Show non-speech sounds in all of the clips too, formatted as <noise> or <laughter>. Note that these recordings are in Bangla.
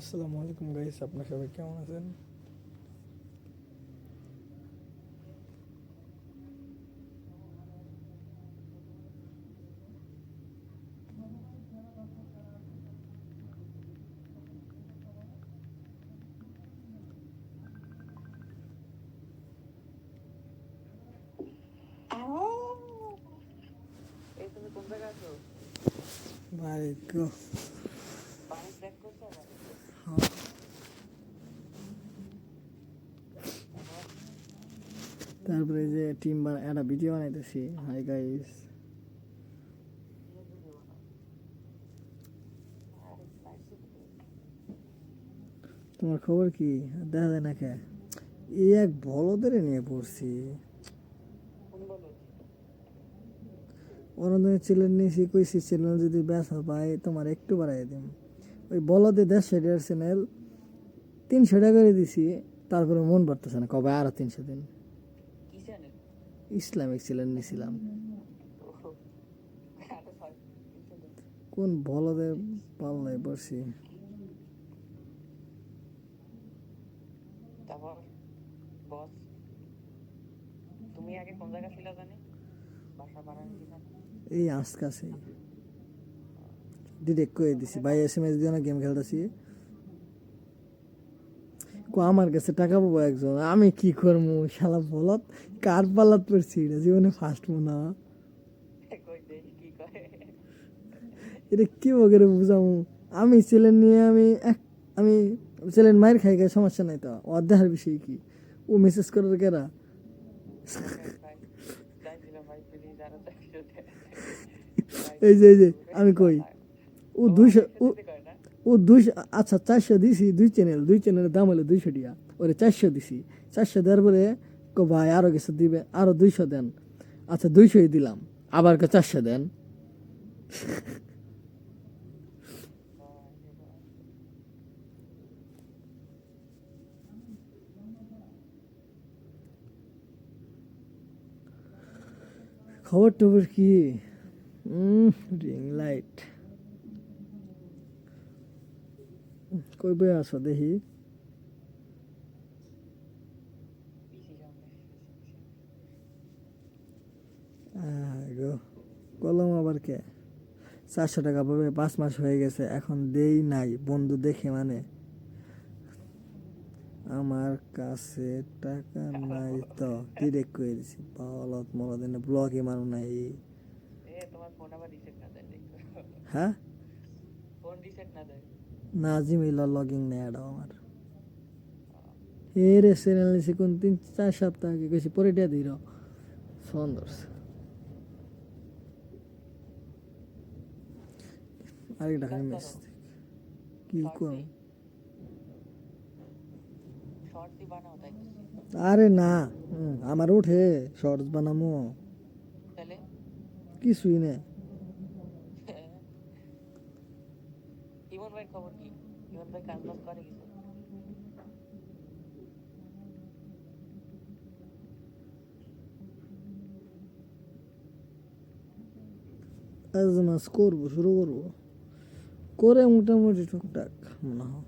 আসসালামু আলাইকুম গাইস আপনার সবাই কেমন আছেন? এই তুমি কোন জায়গায় আছো ভাই গো পানি চেক করছ আবার? তারপরে যে টিম একটা ভিডিও বানাইতেছি। Hi guys. তোমার খবর কি? দেখা যায় না কে? এই এক বলদের নিয়ে পড়ছি। অরুণের চ্যানেল নিয়েছি কইছি চ্যানেল যদি বেচা পাই তোমার একটু বাড়াই দিম। ওই বলদে দেড়শো দেড় চ্যানেল তিনশো টাকা করে দিছি, তারপরে মন পড়তেছে না। কবে? আরও তিনশো দিন। ইসলামিক চ্যানেল নিয়েছিলাম কোন পাল্লাই পড়ছি তারপর বস তুমি আগে কোন জায়গা ছিল জানি? বাসা এই আজকাছে ডিরেক্ট করে দিছি। ভাই এস এম এস দিয়ে না গেম খেলতেছি। আমার কাছে টাকা পাবো একজন আমি কি করব শালা বলত? কার পাল্লাত পড়ছি এটা জীবনে ফার্স্ট মনে এটা কি বগেরে বুঝামু? আমি ছেলেন নিয়ে আমি এক আমি ছেলেন মায়ের খাই খাই সমস্যা নাই তো অধ্যায়ের বিষয় কি? ও মেসেজ করার কেরা? <laughs> এই যে এই যে আমি কই ও দুইশো ও দুইশো আচ্ছা চারশো দিছি, দুই চ্যানেল দুই চ্যানেলের দাম হলো দুইশো টিয়া ওরে চারশো দিছি। চারশো দেওয়ার পরে কো ভাই আরও কিছু দিবে, আরও দুইশো দেন। আচ্ছা দুইশোই দিলাম। আবার কে চারশো দেন। খবর টবর কি? রিং লাইট কই বই আছো দেখি কলম আবার কে? চারশো টাকা পাবে পাঁচ মাস হয়ে গেছে এখন দেই নাই বন্ধু দেখে মানে। আমার কাছে টাকা নাই তো ডিরেক্ট করে দিছি বলত মলদিনে ব্লগে মানু নাই। হ্যাঁ? ফোন রিসেট না দেয়। না জিমেইল লগিং নেই আডাও আমার। এ রে চ্যানেল নিছি কোন তিন চার সপ্তাহ আগে গেছি পরে দিয়া দিল সুন্দর আরেকটা কি করছি আরে না আমার উঠে শর্টস বানামো। কিছুই না ইমন ভাইয়ের খবর কি? ইমন ভাই কাজ বাজ করে কিছু? আজ মাস করব শুরু করব। করে মোটামুটি টুকটাক মনে হয়।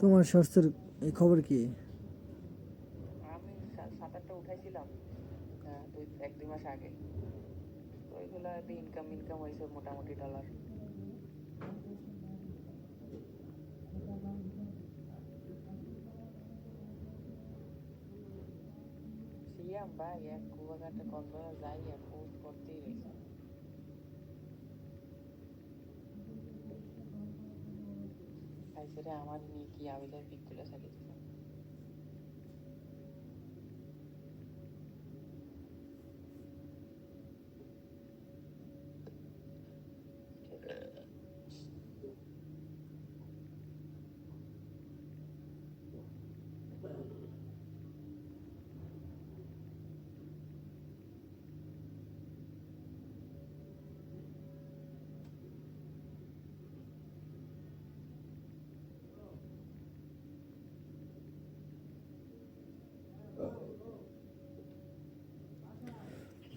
তোমার স্বাস্থ্যের এই খবর কি আমি সা- সাত আটটা উঠাইছিলাম আহ, দুই এক দুই মাস আগে। তো ওইগুলো ইনকাম ইনকাম হয়েছে মোটামুটি ডলার সিয়াম ভাই, এক কুয়াকাটা কক্সবাজার যাই আর পোস্ট করতেই রয়েছে সেটা আমার নিয়ে কি আবিদার পিক তুলে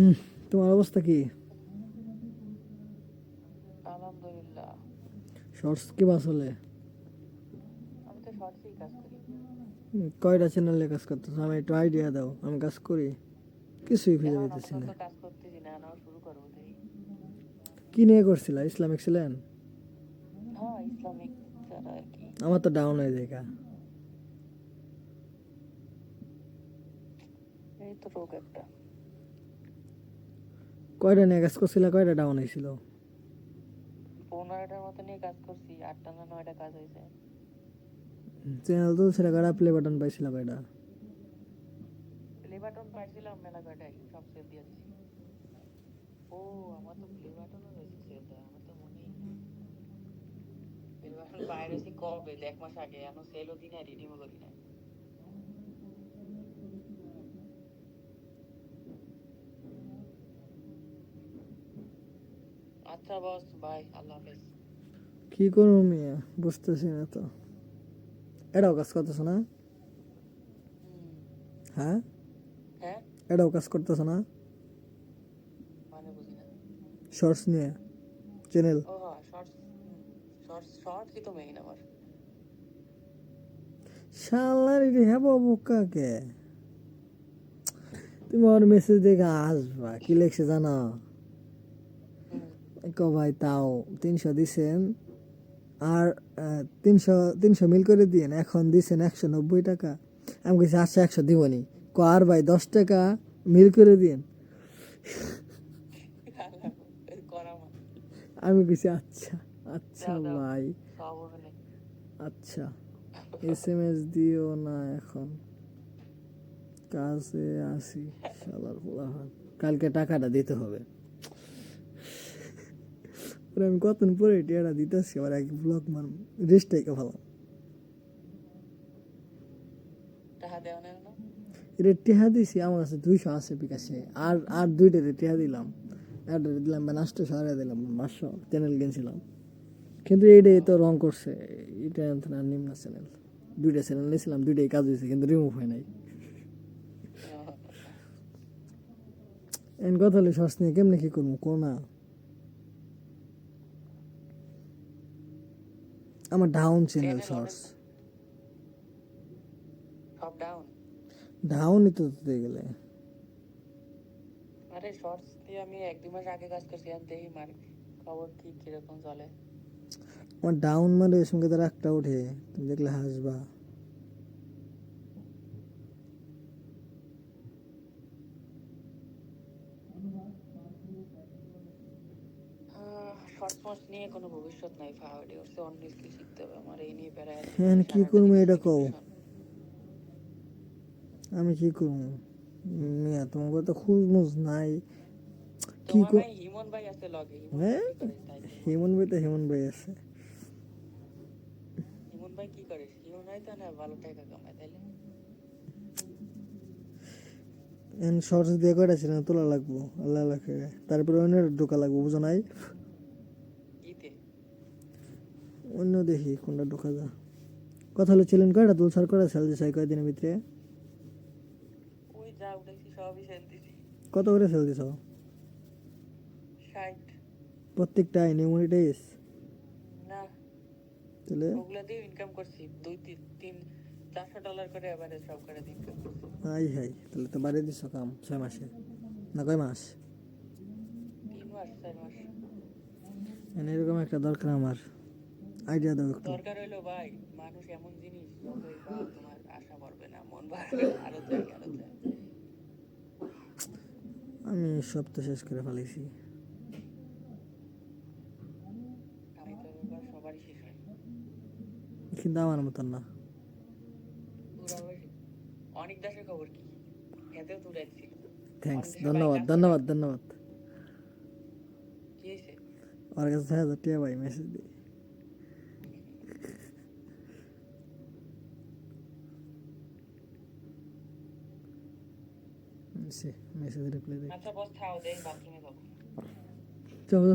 হুম তোমার অবস্থা কি? শর্টস কি বাস হলে? আমি তো শর্টসেই কাজ করি। হুম, কয়টা চ্যানেলে কাজ করতেছো? আমি একটু আইডিয়া দাও আমি কাজ করি। কিছুই খুঁজে পাইতেছি না। কাজ করতেছি না নাও শুরু করব দেখি কি নিয়ে করছিলা? ইসলামিক ছিলেন? হ্যাঁ ইসলামিক যারা কি। আমার তো ডাউন হয়ে যায়। এই তো রোগ একটা। কয়টা নিয়ে কাজ করছিলা কয়টা ডাউন হয়েছিল পনেরোটার মতো নিয়ে কাজ করছি আটটা না নয়টা কাজ হয়েছে চ্যানেল তুলছিল কয়টা? প্লে বাটন পাইছিল কয়টা? প্লে বাটন পাইছিলাম মেলা কয়টাই সব সেভ দিয়ে দিছি। ও আমার তো প্লে বাটনও রয়েছে দেওয়া আমার তো মনেই নেই। প্লে বাটন বাইরে কবে? এক মাস আগে এখন সেলও দিই না রিডিমও করি না আচ্ছা বস বাই আল্লাহ হাফেজ। কি করব মিয়া? বুঝতেছি না তো। এটাও কাজ করতেছো না? হ্যাঁ? হ্যাঁ? এটাও কাজ করতেছো না? মানে শর্টস নিয়ে। চ্যানেল হ্যাঁ শালার হ্যাঁ তুমি ওর মেসেজ দেখে আসবা কি লেখছে জানো। ক ভাই তাও তিনশো দিছেন। আর তিনশো তিনশো মিল করে দিয়েন এখন দিছেন একশো নব্বই টাকা। আমি বলছি আচ্ছা একশো দিবনি। ক আর ভাই দশ টাকা মিল করে দিয়েন। আমি বলছি আচ্ছা আচ্ছা। ভাই। আচ্ছা এস এম এস দিও না এখন। কাজে আসি পোলাহান কালকে টাকাটা দিতে হবে। ওরে আমি কতদিন পরে টিয়াটা দিতেছি আবার এক ব্লক মার রেস্টটাই ভালো। টাকা দেওয়া নেই না? এটা টেহা দিছি আমার কাছে দুইশো আছে বিকাশে। আর আর দুইটাতে টেহা দিলাম। একটা দিলাম বা নাস্তা সারা দিলাম পাঁচশো চ্যানেল কিনছিলাম। কিন্তু এইটাই তো রং করছে। এটা আর নিম্ন চ্যানেল দুইটা চ্যানেল নিয়েছিলাম দুইটাই কাজ হয়েছে কিন্তু রিমুভ হয় নাই। এন কথা হলে সস নিয়ে কেমনে কি করব? কো আমার ডাউন চ্যানেল Channel শর্টস সব ডাউন ডাউনই তো দিতে গেলে আরে শর্টস দিয়ে আমি এক দুই মাস আগে কাজ করছি আর দেখি মারি খবর কি কীরকম চলে আমার ডাউন মানে এর সঙ্গে তার একটা ওঠে তুমি দেখলে হাসবা শর্টস নিয়ে কোনো ভবিষ্যৎ নাই ওর চেয়ে অন্য স্কিল শিখতে হবে? আমার এই নিয়ে প্যারা হ্যাঁ, কি করব এটা কও। আমি কি করব? মিয়া তোমার তো নাই। কি হিমন ভাই আছে লগে হ্যাঁ? করে? ভাই তো হেমন ভাই আছে। হিমন ভাই কি করে? হিমন ভাই তো না ভালো টাকা কামায় তাইলে? এন শর্টস দিয়ে কয়টা ছিল তোলা লাগবো আল্লাহ লাখে তারপরে অন্য ঢোকা লাগবো বুঝো নাই? অন্য দেখি কোনটা ঢোকা যা কথা হলো ছিলেন কয়টা? তুল সার কয়টা? সেল দিছে কয়দিনের ভিতরে? ওই যা উঠেছি সবই কত করে সেল দিছ ষাট। প্রত্যেকটাই নিউমনিটাইজ না। তাহলে? ওগুলা দিয়ে ইনকাম করছি। দুই তিন তিন চারশো ডলার করে সব করে ইনকাম করছি। আই হাই। তাহলে তো বাড়িয়ে দিছ কাম ছয় মাসে। না কয় মাস? তিন মাস চার মাস। এরকম একটা দরকার আমার। আইডিয়া দাও একটু। দরকার হইল ভাই মানুষ এমন জিনিস তোমার আশা করবে না মন না, আরও চাই আরও চাই আমি সব তো শেষ করে ফেলেছি। কিন্তু আমার মতন না। অনেক দাসের খবর কি? এতেও তো ছিল থ্যাঙ্কস ধন্যবাদ ধন্যবাদ ধন্যবাদ। ওর কাছে ভাই মেসেজ দিই মেসেজ রিপ্লাই দিই আচ্ছা বস থাও দেই বাথরুমে যাব চলো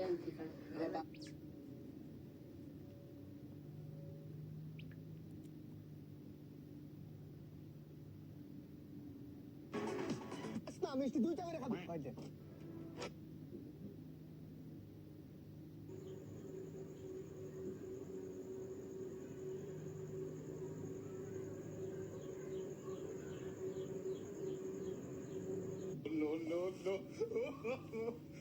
adiante. Não, não no, no, no. <laughs>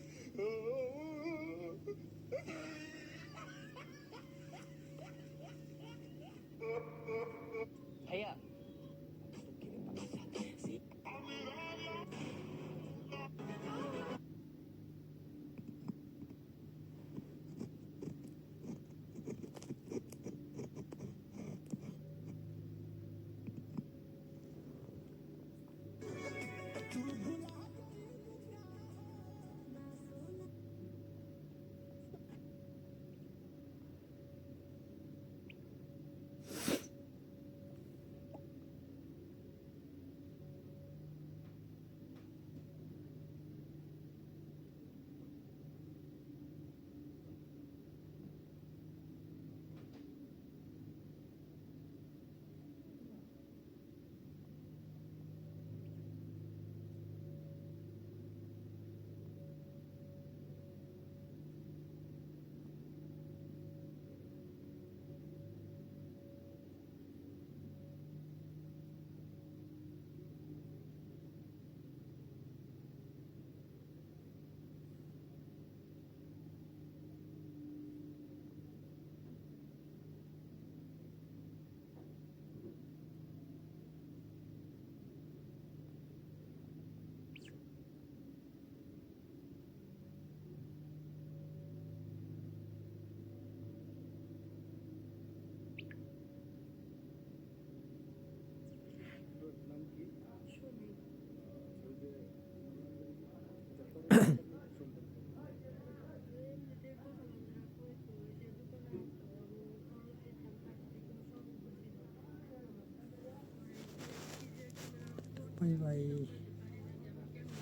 bye bye